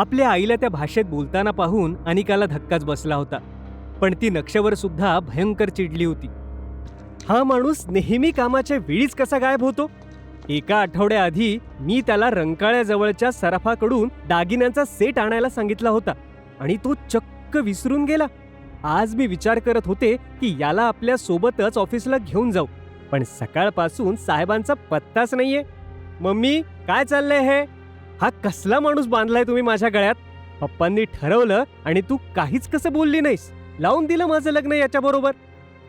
आपल्या आईला त्या भाषेत बोलताना पाहून अनिकाला धक्काच बसला होता. पण ती नक्षवर सुद्धा भयंकर चिडली होती. हा माणूस नेहमी कामाच्या वेळीच कसा गायब होतो? एका आठवड्याआधी मी त्याला रंकाळ्याजवळच्या सराफाकडून दागिन्यांचा सेट आणायला सांगितला होता आणि तो चक्क विसरून गेला. आज मी विचार करत होते की याला आपल्या सोबतच ऑफिसला घेऊन जाऊ पण सकाळपासून साहेबांचा पत्ताच नाहीये. मम्मी काय चाललंय हे? हा कसला माणूस बांधलाय तुम्ही माझ्या गळ्यात? पप्पांनी ठरवलं आणि तू काहीच कसं बोलली नाहीस. लावून दिलं माझं लग्न याच्या बरोबर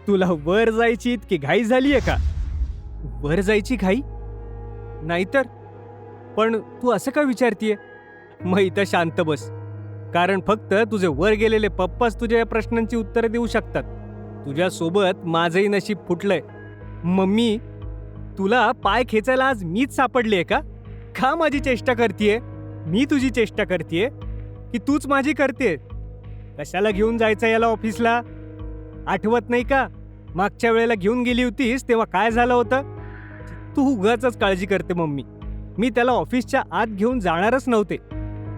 तुला वर जायची इतकी घाई झालीये का? वर जायची घाई? नाहीतर? पण तू असं का विचारतीये? मग इथं शांत बस. कारण फक्त तुझे वर गेलेले पप्पाच तुझ्या या प्रश्नांची उत्तरं देऊ शकतात. तुझ्यासोबत माझंही नशीब फुटलंय. मम्मी तुला पाय खेचायला आज मीच सापडली आहे का? का माझी चेष्टा करतीये? मी तुझी चेष्टा करतीये? की तूच माझी करते कशाला घेऊन जायचं याला ऑफिसला? आठवत नाही का? मागच्या वेळेला घेऊन गेली होतीस तेव्हा काय झालं होतं? तू उगाच काळजी करते मम्मी. मी त्याला ऑफिसच्या आत घेऊन जाणारच नव्हते.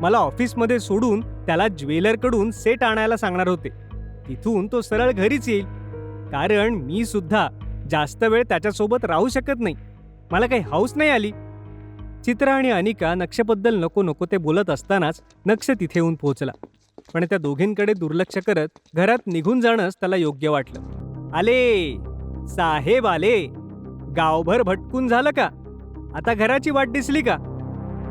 मला ऑफिसमध्ये सोडून त्याला ज्वेलरकडून सेट आणायला सांगणार होते. तिथून तो सरळ घरीच येईल. कारण मी सुद्धा जास्त वेळ त्याच्यासोबत राहू शकत नाही. मला काही हाऊस नाही आली. चित्रा आणि अनिका नक्षबद्दल नको नको ते बोलत असतानाच नक्ष तिथे येऊन पोहोचला. पण त्या दोघींकडे दुर्लक्ष करत घरात निघून जाणंच त्याला योग्य वाटलं. आले साहेब आले. गावभर भटकून झालं का? आता घराची वाट दिसली का?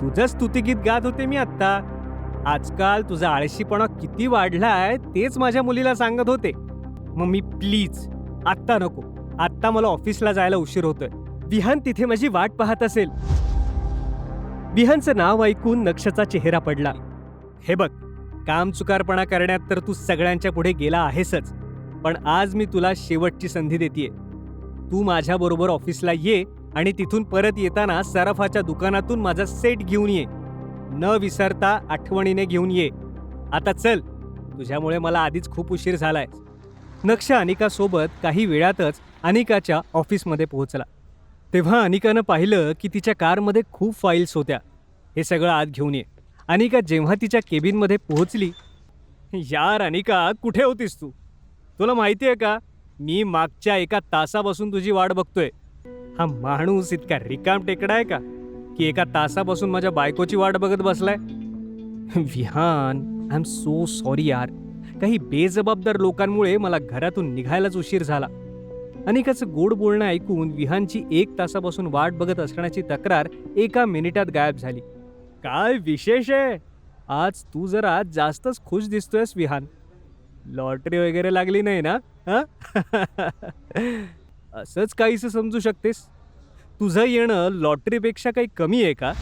तुझं स्तुतिगीत गात होते मी आत्ता. आजकाल तुझा आळशीपणा किती वाढलाय तेच माझ्या मुलीला सांगत होते. मग मी प्लीज आत्ता नको. आत्ता मला ऑफिसला जायला उशीर होतोय. विहान तिथे माझी वाट पाहत असेल. विहानचं नाव ऐकून नक्षचा चेहरा पडला. हे बघ काम चुकारपणा करण्यात तर तू सगळ्यांच्या पुढे गेला आहेसच पण आज मी तुला शेवटची संधी देते तू माझ्याबरोबर ऑफिसला ये आणि तिथून परत येताना सराफाच्या दुकानातून माझा सेट घेऊन ये. न विसरता आठवणीने घेऊन ये. आता चल तुझ्यामुळे मला आधीच खूप उशीर झालाय. नक्ष अनिकासोबत काही वेळातच अनिकाच्या ऑफिसमध्ये पोहोचला. तेव्हा अनिकानं पाहिलं की तिच्या कारमध्ये खूप फाईल्स होत्या. हे सगळं आत घेऊन ये. अनिका जेव्हा तिच्या केबिनमध्ये पोहोचली यार अनिका कुठे होतीस तू? तुला माहिती आहे का? मी मागच्या एका तासापासून तुझी वाट बघतोय. हा माणूस इतका रिकाम टेकडा आहे का? की एका तासापासून माझ्या बायकोची वाट बघत बसलाय. Vihaan I am so sorry यार. काही बेजबाबदार लोकांमुळे मला घरातून निघायलाच उशीर झाला. अनिकाचं गोड बोलणं ऐकून विहानची एक तासापासून वाट बघत असण्याची तक्रार एका मिनिटात गायब झाली. काय विशेष आहे? आज तू जरा जास्तच खुश दिसतोयस विहान. लॉटरी वगैरे लागली नाही ना असंच काहीसं समजू शकतेस. तुझं येणं लॉटरीपेक्षा काही कमी आहे का?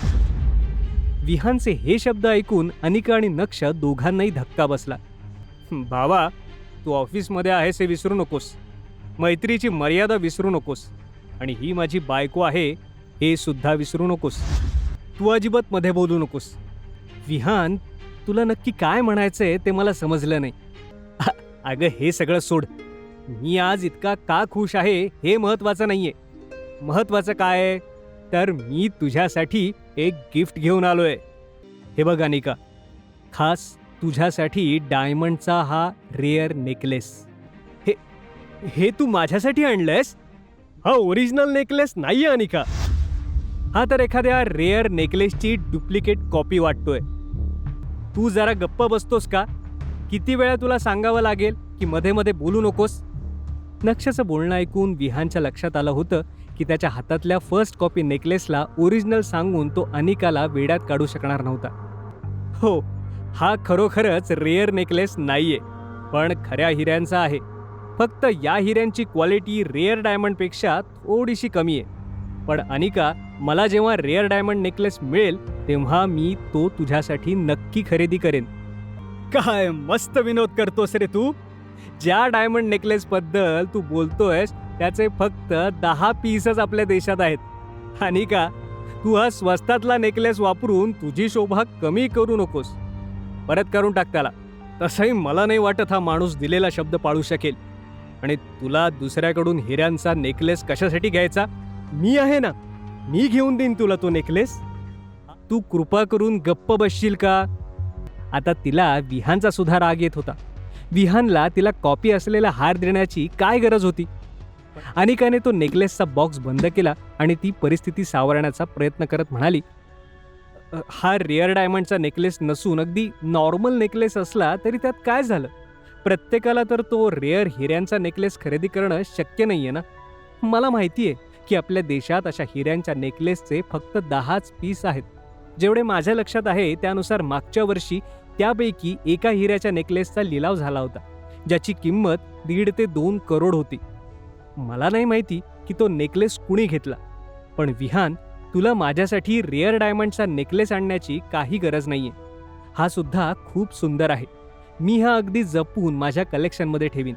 विहानचे हे शब्द ऐकून अनिका आणि नक्ष दोघांनाही धक्का बसला. भावा तू ऑफिसमध्ये आहेस हे विसरू नकोस. मैत्रीची मर्यादा विसरू नकोस. आणि ही माझी बायको आहे हे सुद्धा विसरू नकोस. तू अजिबात मध्ये बोलू नकोस. विहान तुला नक्की काय म्हणायचंय ते मला समजलं नाही. अगं हे सगळं सोड. मी आज इतका का खुश आहे हे महत्वाचं नाहीये. महत्वाचं काय? आहे तर मी तुझ्यासाठी एक गिफ्ट घेऊन आलोय. हे बघ अनिका. खास तुझ्यासाठी डायमंडचा हा रेअर नेकलेस. हे तू माझ्यासाठी आणलंयस? हा ओरिजिनल नेकलेस नाहीये अनिका. हा तर एखाद्या रेअर नेकलेसची डुप्लिकेट कॉपी वाटतोय. तू जरा गप्प बसतोस का? किती वेळा तुला सांगावं लागेल की मध्ये मध्ये बोलू नकोस? नक्षचं बोलणं ऐकून विहानच्या लक्षात आलं होतं की त्याच्या हातातल्या फर्स्ट कॉपी नेकलेसला ओरिजिनल सांगून तो अनिकाला वेड्यात काढू शकणार नव्हता. हो हा खरोखरच रेअर नेकलेस नाहीये पण खऱ्या हिऱ्यांचा आहे. फक्त या हिऱ्यांची क्वालिटी रेअर डायमंडपेक्षा थोडीशी कमी आहे. पण अनिका मला जेव्हा रेअर डायमंड नेकलेस मिळेल तेव्हा मी तो तुझ्यासाठी नक्की खरेदी करेन. काय मस्त विनोद करतोस रे तू. ज्या डायमंड नेकलेसबद्दल तू बोलतोयस त्याचे फक्त दहा पीसच आपल्या देशात आहेत. आणि का तू हा स्वस्तातला नेकलेस वापरून तुझी शोभा कमी करू नकोस. परत करून टाक त्याला. तसंही मला नाही वाटत हा माणूस दिलेला शब्द पाळू शकेल. आणि तुला दुसऱ्याकडून हिऱ्यांचा नेकलेस कशासाठी घ्यायचा? मी आहे ना. मी घेऊन देईन तुला तो नेकलेस. तू कृपा करून गप्प बसशील का? आता तिला विहानचा सुद्धा राग येत होता. विहानला तिला कॉपी असलेला हार देण्याची काय गरज होती? अनिकाने तो नेकलेसचा बॉक्स बंद केला आणि ती परिस्थिती सावरण्याचा प्रयत्न करत म्हणाली हा रेअर डायमंडचा नेकलेस नसून अगदी नॉर्मल नेकलेस असला तरी त्यात काय झालं? प्रत्येकाला तर तो रेअर हिऱ्यांचा नेकलेस खरेदी करणं शक्य नाही आहे ना? मला माहिती आहे की आपल्या देशात अशा हिऱ्यांच्या नेकलेसचे फक्त दहाच पीस आहेत. जेवढे माझ्या लक्षात आहे त्यानुसार मागच्या वर्षी त्यापैकी एका हिऱ्याच्या नेकलेसचा लिलाव झाला होता ज्याची किंमत दीड ते दोन करोड होती. मला नाही माहिती की तो नेकलेस कुणी घेतला पण विहान तुला माझ्यासाठी रेअर डायमंडचा नेकलेस आणण्याची काही गरज नाहीये. हा सुद्धा खूप सुंदर आहे. मी हा अगदी जपून माझ्या कलेक्शनमध्ये ठेवीन.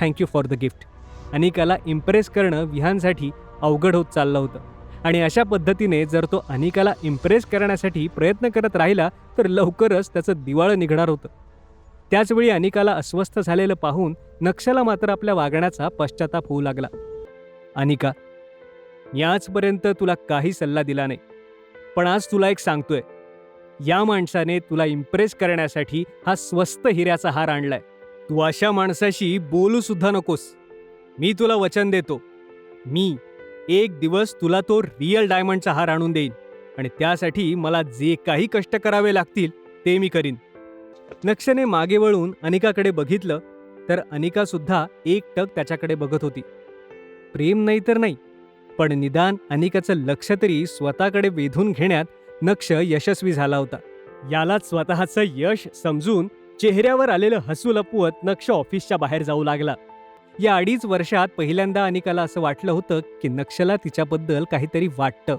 Thank you for the gift अनिकाला impress करणं विहानसाठी अवघड होत चाललं होतं. आणि अशा पद्धतीने जर तो अनिकाला इम्प्रेस करण्यासाठी प्रयत्न करत राहिला तर लवकरच त्याचं दिवाळं निघणार होतं. त्याचवेळी अनिकाला अस्वस्थ झालेलं पाहून नक्षला मात्र आपल्या वागण्याचा पश्चाताप होऊ लागला. अनिका मी आजपर्यंत तुला काही सल्ला दिला नाही. पण आज तुला एक सांगतोय. या माणसाने तुला इम्प्रेस करण्यासाठी हा स्वस्त हिऱ्याचा हार आणलाय. तू अशा माणसाशी बोलू सुद्धा नकोस. मी तुला वचन देतो. मी एक दिवस तुला तो रिअल डायमंडचा हार आणून देईन आणि त्यासाठी मला जे काही कष्ट करावे लागतील ते मी करीन. नक्षने मागे वळून अनिकाकडे बघितलं तर अनिका सुद्धा एकटक त्याच्याकडे बघत होती. प्रेम नाही तर नाही पण निदान अनिकाचं लक्ष तरी स्वतःकडे वेधून घेण्यात नक्ष यशस्वी झाला होता. यालाच स्वतःचं यश समजून चेहऱ्यावर आलेलं हसू लपवत नक्ष ऑफिसच्या बाहेर जाऊ लागला. या अडीच वर्षात पहिल्यांदा अनिकाला असं वाटलं होतं की नक्षला तिच्याबद्दल काहीतरी वाटतं.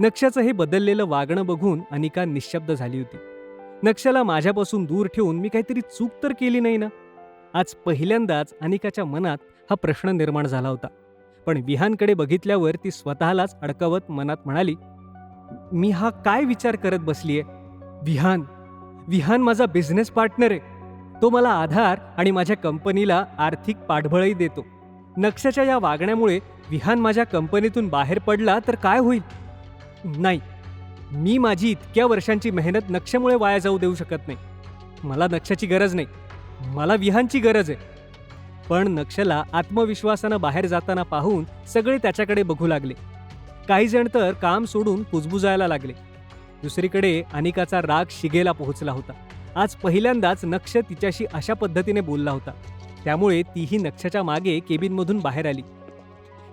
नक्षाचं हे बदललेलं वागणं बघून अनिका निशब्द झाली होती. नक्षला माझ्यापासून दूर ठेवून मी काहीतरी चूक तर केली नाही ना? आज पहिल्यांदाच अनिकाच्या मनात हा प्रश्न निर्माण झाला होता. पण विहानकडे बघितल्यावर ती स्वतःलाच अडकवत मनात म्हणाली मी हा काय विचार करत बसलीये? विहान विहान माझा बिझनेस पार्टनर आहे. तो मला आधार आणि माझ्या कंपनीला आर्थिक पाठबळही देतो. नक्षाच्या या वागण्यामुळे विहान माझ्या कंपनीतून बाहेर पडला तर काय होईल? नाही मी माझी इतक्या वर्षांची मेहनत नक्षामुळे वाया जाऊ देऊ शकत नाही. मला नक्षाची गरज नाही. मला विहानची गरज आहे. पण नक्षला आत्मविश्वासानं बाहेर जाताना पाहून सगळे त्याच्याकडे बघू लागले. काही जण तर काम सोडून कुजबुजायला लागले. दुसरीकडे अनिकाचा राग शिगेला पोहोचला होता. आज पहिल्यांदाच नक्ष तिच्याशी अशा पद्धतीने बोलला होता. त्यामुळे तीही नक्षच्या मागे केबिनमधून बाहेर आली.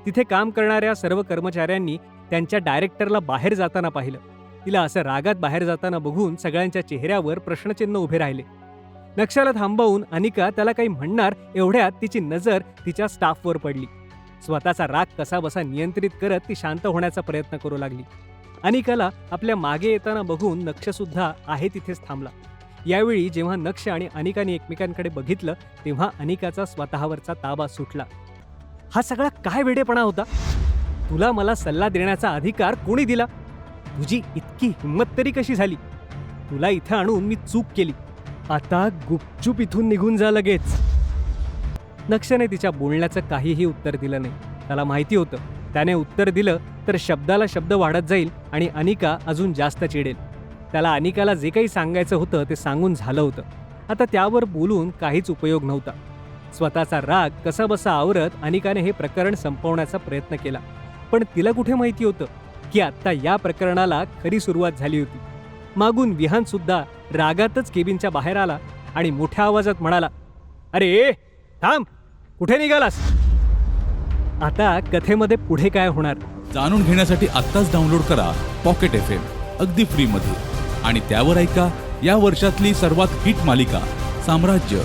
तिथे काम करणाऱ्या सर्व कर्मचाऱ्यांनी त्यांच्या डायरेक्टरला बाहेर जाताना पाहिलं. तिला असं रागात बाहेर जाताना बघून सगळ्यांच्या चेहऱ्यावर प्रश्नचिन्ह उभे राहिले. नक्षाला थांबवून अनिका त्याला काही म्हणणार एवढ्यात तिची नजर तिच्या स्टाफवर पडली. स्वतःचा राग कसा बसा नियंत्रित करत ती शांत होण्याचा प्रयत्न करू लागली. अनिकाला आपल्या मागे येताना बघून नक्षसुद्धा आहे तिथेच थांबला. यावेळी जेव्हा नक्ष आणि अनिकाने एकमेकांकडे बघितलं तेव्हा अनिकाचा स्वतःवरचा ताबा सुटला. हा सगळा काय वेडेपणा होता? तुला मला सल्ला देण्याचा अधिकार कोणी दिला? तुझी इतकी हिंमत तरी कशी झाली? तुला इथं आणून मी चूक केली. आता गुपचूप इथून निघून जा लगेच. नक्षने तिच्या बोलण्याचं काहीही उत्तर दिलं नाही. त्याला माहिती होतं त्याने उत्तर दिलं तर शब्दाला शब्द वाढत जाईल आणि अनिका अजून जास्त चिडेल. त्याला अनिकाला जे काही सांगायचं होतं ते सांगून झालं होतं. आता त्यावर बोलून काहीच उपयोग नव्हता. स्वतःचा राग कसा बसा आवरत अनिकाने हे प्रकरण संपवण्याचा प्रयत्न केला. पण तिला कुठे माहिती होतं की आत्ता या प्रकरणाला खरी सुरुवात झाली होती? मागून विहान सुद्धा रागातच केबिनच्या बाहेर आला आणि मोठ्या आवाजात म्हणाला अरे थांब! कुठे निघालास? आता कथेमध्ये पुढे काय होणार? जाणून घेण्यासाठी आत्ताच डाउनलोड करा पॉकेट एफ एम अगदी फ्रीमध्ये. आणि त्यावर ऐका या वर्षातली सर्वात हिट मालिका साम्राज्य.